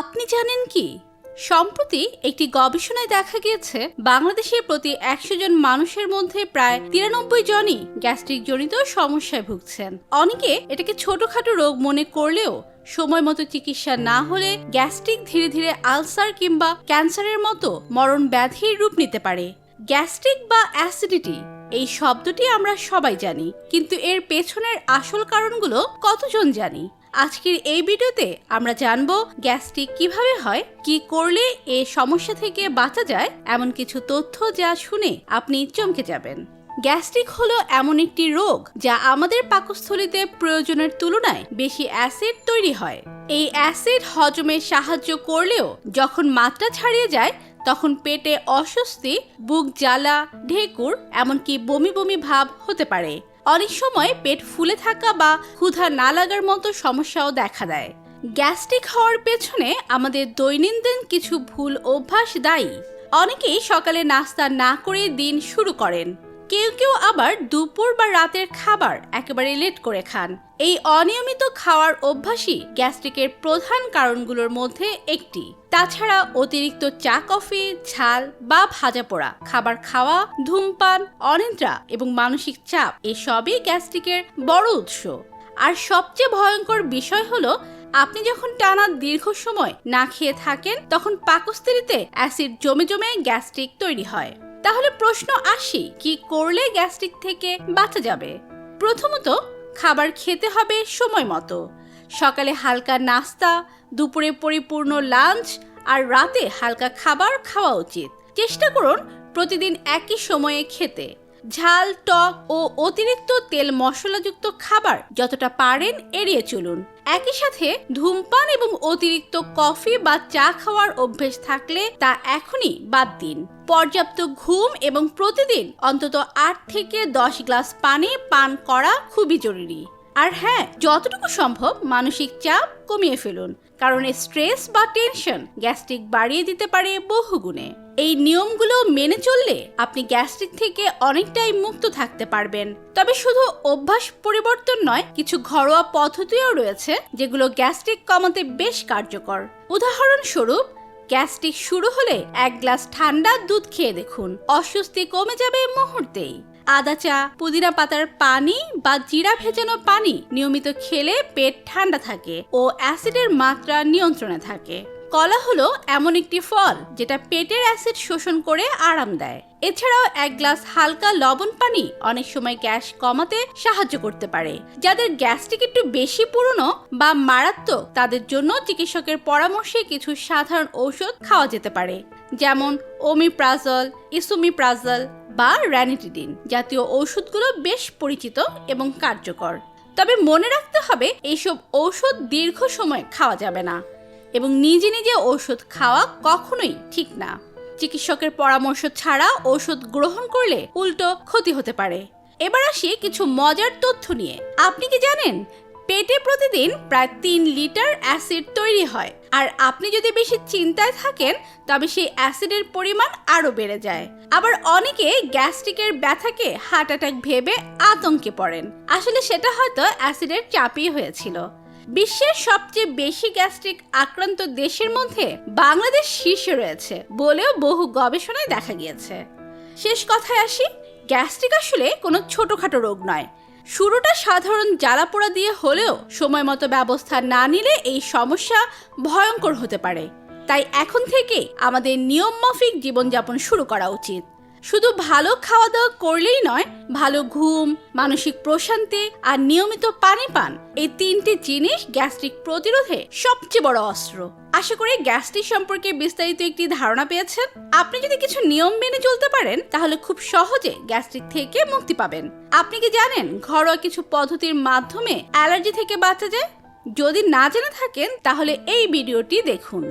আপনি জানেন কি? সম্প্রতি একটি গবেষণায় দেখা গিয়েছে, বাংলাদেশের প্রতি একশো জন মানুষের মধ্যে প্রায় তিরানব্বই জনই গ্যাস্ট্রিক জনিত সমস্যায় ভুগছেন। অনেকে এটাকে ছোটখাটো রোগ মনে করলেও সময় মতো চিকিৎসা না হলে গ্যাস্ট্রিক ধীরে ধীরে আলসার কিংবা ক্যান্সারের মতো মরণ ব্যাধির রূপ নিতে পারে। গ্যাস্ট্রিক বা অ্যাসিডিটি এই শব্দটি আমরা সবাই জানি, কিন্তু এর পেছনের আসল কারণগুলো কতজন জানি? আজকের এই ভিডিওতে আমরা জানব গ্যাস্ট্রিক কীভাবে হয়, কি করলে এ সমস্যা থেকে বাঁচা যায়, এমন কিছু তথ্য যা শুনে আপনি চমকে যাবেন। গ্যাস্ট্রিক হলো এমন একটি রোগ যা আমাদের পাকস্থলীতে প্রয়োজনের তুলনায় বেশি অ্যাসিড তৈরি হয়। এই অ্যাসিড হজমে সাহায্য করলেও যখন মাত্রা ছাড়িয়ে যায় তখন পেটে অস্বস্তি, বুক জ্বালা, ঢেকুর, এমনকি বমি বমি ভাব হতে পারে। অনেক সময় পেট ফুলে থাকা বা ক্ষুধা না লাগার মতো সমস্যাও দেখা দেয়। গ্যাস্ট্রিক হওয়ার পেছনে আমাদের দৈনন্দিন কিছু ভুল অভ্যাস দায়ী। অনেকেই সকালে নাস্তা না করে দিন শুরু করেন। কেউ কেউ আবার দুপুর বা রাতের খাবার একেবারে লেট করে খান। এই অনিয়মিত খাওয়ার অভ্যাসই গ্যাস্ট্রিকের প্রধান কারণগুলোর মধ্যে একটি। তাছাড়া অতিরিক্ত চা, কফি, ঝাল বা ভাজা পোড়া, খাবার খাওয়া, ধূমপান, অনিদ্রা এবং মানসিক চাপ, এসবই গ্যাস্ট্রিকের বড় উৎস। আর সবচেয়ে ভয়ঙ্কর বিষয় হলো, আপনি যখন টানা দীর্ঘ সময় না খেয়ে থাকেন, তখন পাকস্থলীতে অ্যাসিড জমে জমে গ্যাস্ট্রিক তৈরি হয়। তাহলে প্রশ্ন আসি, কি করলে গ্যাস্ট্রিক থেকে বাঁচা যাবে? প্রথমত, খাবার খেতে হবে সময় মতো। সকালে হালকা নাস্তা, দুপুরে পরিপূর্ণ লাঞ্চ আর রাতে হালকা খাবার খাওয়া উচিত। চেষ্টা করুন প্রতিদিন একই সময়ে খেতে। ঝাল, টক ও অতিরিক্ত তেল মশলাযুক্ত খাবার যতটা পারেন এড়িয়ে চলুন। একই সাথে ধূমপান এবং অতিরিক্ত কফি বা চা খাওয়ার অভ্যেস থাকলে তা এখনই বাদ দিন। পর্যাপ্ত ঘুম এবং প্রতিদিন অন্তত আট থেকে দশ গ্লাস পানি পান করা খুবই জরুরি। আর হ্যাঁ যতটুকু সম্ভব মানসিক চাপ কমিয়ে ফেলুন, কারণ স্ট্রেস বা টেনশন গ্যাস্ট্রিক বাড়িয়ে দিতে পারে বহুগুণে। এই নিয়মগুলো মেনে চললে আপনি গ্যাস্ট্রিক থেকে অনেকটাই মুক্ত থাকতে পারবেন। তবে শুধু অভ্যাস পরিবর্তন নয়, কিছু ঘরোয়া পদ্ধতিও রয়েছে যেগুলো গ্যাস্ট্রিক কমাতে বেশ কার্যকর। উদাহরণস্বরূপ, গ্যাস্ট্রিক শুরু হলে এক গ্লাস ঠান্ডা দুধ খেয়ে দেখুন, অস্বস্তি কমে যাবে মুহূর্তেই। আদা চা, পুদিনা পাতার পানি বা জিরা ভেজানো পানি নিয়মিত খেলে পেট ঠান্ডা থাকে ও অ্যাসিডের মাত্রা নিয়ন্ত্রণে থাকে। কলা হলো এমন একটি ফল যেটা পেটের অ্যাসিড শোষণ করে আরাম দেয়। এছাড়াও এক গ্লাস হালকা লবণ পানি অনেক সময় গ্যাস কমাতে সাহায্য করতে পারে। যাদের গ্যাস্ট্রিক একটু বেশি পুরনো বা মারাত্মক, তাদের জন্য চিকিৎসকের পরামর্শে কিছু সাধারণ ঔষধ খাওয়া যেতে পারে। যেমন ওমিপ্রাজল, ইসুমিপ্রাজল বা র্যানিটিডিন জাতীয় ঔষধগুলো বেশ পরিচিত এবং কার্যকর। তবে মনে রাখতে হবে এইসব ঔষধ দীর্ঘ সময় খাওয়া যাবে না। এবং নিজে নিজে ঔষধ খাওয়া কখনোই ঠিক না। চিকিৎসকের পরামর্শ ছাড়া ঔষধ গ্রহণ করলে উল্টো ক্ষতি হতে পারে। এবার আসি কিছু মজার তথ্য নিয়ে। আপনি কি জানেন, পেটে প্রতিদিন প্রায় তিন লিটার অ্যাসিড তৈরি হয়। আর আপনি যদি বেশি চিন্তায় থাকেন, তবে সেই অ্যাসিডের পরিমাণ আরও বেড়ে যায়। আবার অনেকে গ্যাস্ট্রিকের ব্যথাকে হার্ট অ্যাটাক ভেবে আতঙ্কে পড়েন। আসলে সেটা হয়তো অ্যাসিডের চাপই হয়েছিল। বিশ্বের সবচেয়ে বেশি গ্যাস্ট্রিক আক্রান্ত দেশের মধ্যে বাংলাদেশ শীর্ষে রয়েছে বলেও বহু গবেষণায় দেখা গিয়েছে। শেষ কথায় আসি, গ্যাস্ট্রিক আসলে কোনো ছোটোখাটো রোগ নয়। শুরুটা সাধারণ জ্বালাপোড়া দিয়ে হলেও সময় মতো ব্যবস্থা না নিলে এই সমস্যা ভয়ঙ্কর হতে পারে। তাই এখন থেকে আমাদের নিয়ম মাফিক জীবনযাপন শুরু করা উচিত। শুধু ভালো খাওয়া দাওয়া করলেই নয়, ভালো ঘুম, মানসিক প্রশান্তি আর নিয়মিত পানি পান, এই তিনটি জিনিস গ্যাস্ট্রিক প্রতিরোধে সবচেয়ে বড় অস্ত্র। আশা করি গ্যাস্ট্রিক সম্পর্কে বিস্তারিত একটি ধারণা পেয়েছেন। আপনি যদি কিছু নিয়ম মেনে চলতে পারেন, তাহলে খুব সহজে গ্যাস্ট্রিক থেকে মুক্তি পাবেন। আপনি কি জানেন ঘরোয়া কিছু পদ্ধতির মাধ্যমে অ্যালার্জি থেকে বাঁচা যায়? যদি না জেনে থাকেন, তাহলে এই ভিডিওটি দেখুন।